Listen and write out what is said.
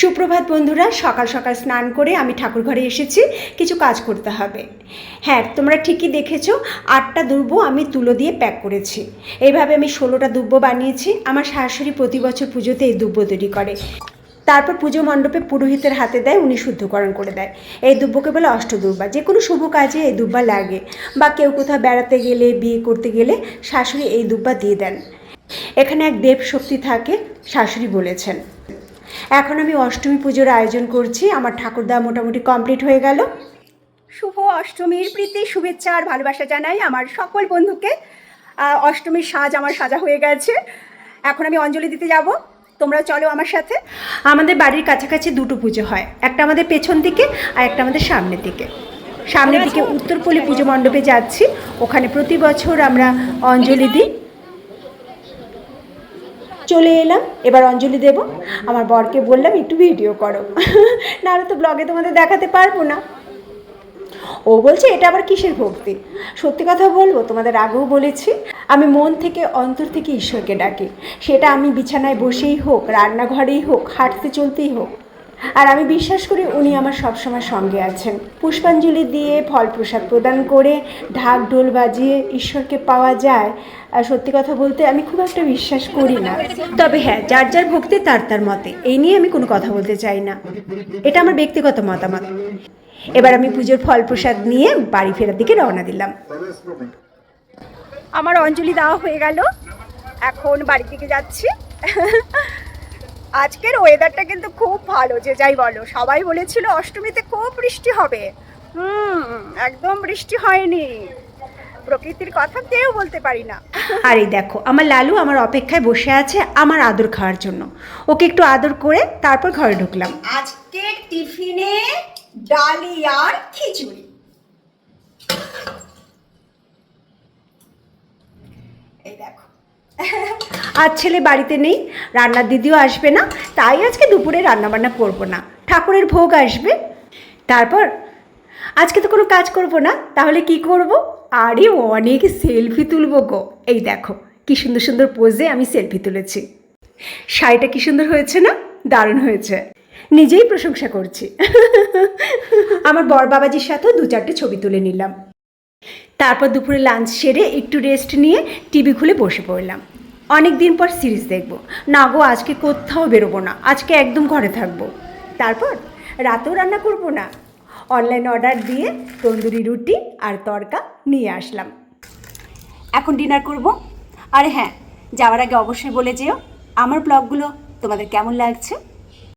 সুপ্রভাত বন্ধুরা, সকাল সকাল স্নান করে আমি ঠাকুর ঘরে এসেছি, কিছু কাজ করতে হবে। হ্যাঁ তোমরা ঠিকই দেখেছ, আটটা দুর্ব আমি তুলো দিয়ে প্যাক করেছি। এইভাবে আমি ষোলোটা দুব্ব বানিয়েছি, আমার শাশুড়ি প্রতি বছর পুজোতে এই দুব্ব তৈরি করে। তারপর পুজো মণ্ডপে পুরোহিতের হাতে দেয়, উনি শুদ্ধকরণ করে দেয়। এই দুব্বকে বলে অষ্টদুর্বা, যে কোনো শুভ কাজে এই দুব্বা লাগে। বা কেউ কোথাও বেড়াতে গেলে, বিয়ে করতে গেলে শাশুড়ি এই দুব্বা দিয়ে দেন। এখানে এক দেব শক্তি থাকে, শাশুড়ি বলেছেন। এখন আমি অষ্টমী পুজোর আয়োজন করছি আমার ঠাকুরদা মোটামুটি কমপ্লিট হয়ে গেল। শুভ অষ্টমীর প্রীতি শুভেচ্ছা আর ভালোবাসা জানাই আমার সকল বন্ধুকে। অষ্টমীর সাজ আমার সাজা হয়ে গেছে। এখন আমি অঞ্জলি দিতে যাব। তোমরা চলো আমার সাথে। আমাদের বাড়ির কাছাকাছি দুটো পুজো হয় একটা আমাদের পেছন দিকে আর একটা আমাদের সামনের দিকে। সামনের দিকে উত্তরপল্লী পুজো মণ্ডপে যাচ্ছি ওখানে প্রতি বছর আমরা অঞ্জলি দিই। চলে এলাম, এবার অঞ্জলি দেব। আমার বরকে বললাম, একটু ভিডিও করো। নাহলে তো ব্লগে তোমাদের দেখাতে পারব না। ও বলছে, এটা আবার কিসের ভক্তি? সত্যি কথা বলব, তোমাদের আগেও বলেছি, আমি মন থেকে, অন্তর থেকে ঈশ্বরকে ডাকি। সেটা আমি বিছানায় বসেই হোক, রান্নাঘরেই হোক, হাঁটতে চলতেই হোক আর আমি বিশ্বাস করি উনি আমার সবসময় সঙ্গে আছেন। পুষ্পাঞ্জলি দিয়ে ফল প্রসাদ প্রদান করে ঢাক ঢোল বাজিয়ে ঈশ্বরকে পাওয়া যায়, আর সত্যি কথা বলতে আমি খুব একটা বিশ্বাস করি না। তবে হ্যাঁ যার যার ভক্তি তার তার মতে, এই নিয়ে আমি কোনো কথা বলতে চাই না। এটা আমার ব্যক্তিগত মতামত। এবার আমি পুজোর ফল প্রসাদ নিয়ে বাড়ি ফেরার দিকে রওনা দিলাম। আমার অঞ্জলি দেওয়া হয়ে গেল। এখন বাড়ি থেকে যাচ্ছি। আজকের ওয়েদারটা কিন্তু খুব ভালো যে যাই বলো। সবাই বলেছিল অষ্টমীতে খুব বৃষ্টি হবে। হুম একদম বৃষ্টি হয়নি। প্রকৃতির কথা কেউ বলতে পারি না। আর এই দেখো আমার লালু আমার অপেক্ষায় বসে আছে আমার আদর খাওয়ার জন্য। ওকে একটু আদর করে তারপর ঘরে ঢুকলাম। আজকে টিফিনে ডালি আর খিচুড়ি। এই দেখো আজ ছেলে বাড়িতে নেই, রান্নার দিদিও আসবে না, তাই আজকে দুপুরে রান্নাবান্না করব না। ঠাকুরের ভোগ আসবে। তারপর, আজকে তো কোনো কাজ করব না, তাহলে কি করব? আরে, অনেক সেলফি তুলব গো। এই দেখো, কি সুন্দর সুন্দর পোজে আমি সেলফি তুলেছি। শাড়িটা কি সুন্দর হয়েছে না? দারুণ হয়েছে। নিজেই প্রশংসা করছি। আমার বর বাবাজির সাথেও দু চারটে ছবি তুলে নিলাম। তারপর দুপুরে লাঞ্চ সেরে একটু রেস্ট নিয়ে টিভি খুলে বসে পড়লাম। অনেক দিন পর সিরিজ দেখব। না গো, আজকে কোথাও বেরোবো না। আজকে একদম ঘরে থাকব। তারপর? রাতেও রান্না করব না। অনলাইন অর্ডার দিয়ে তন্দুরি রুটি আর তড়কা নিয়ে আসলাম। এখন ডিনার করব। আর হ্যাঁ যাওয়ার আগে অবশ্যই বলে যেও, আমার ব্লগগুলো তোমাদের কেমন লাগছে?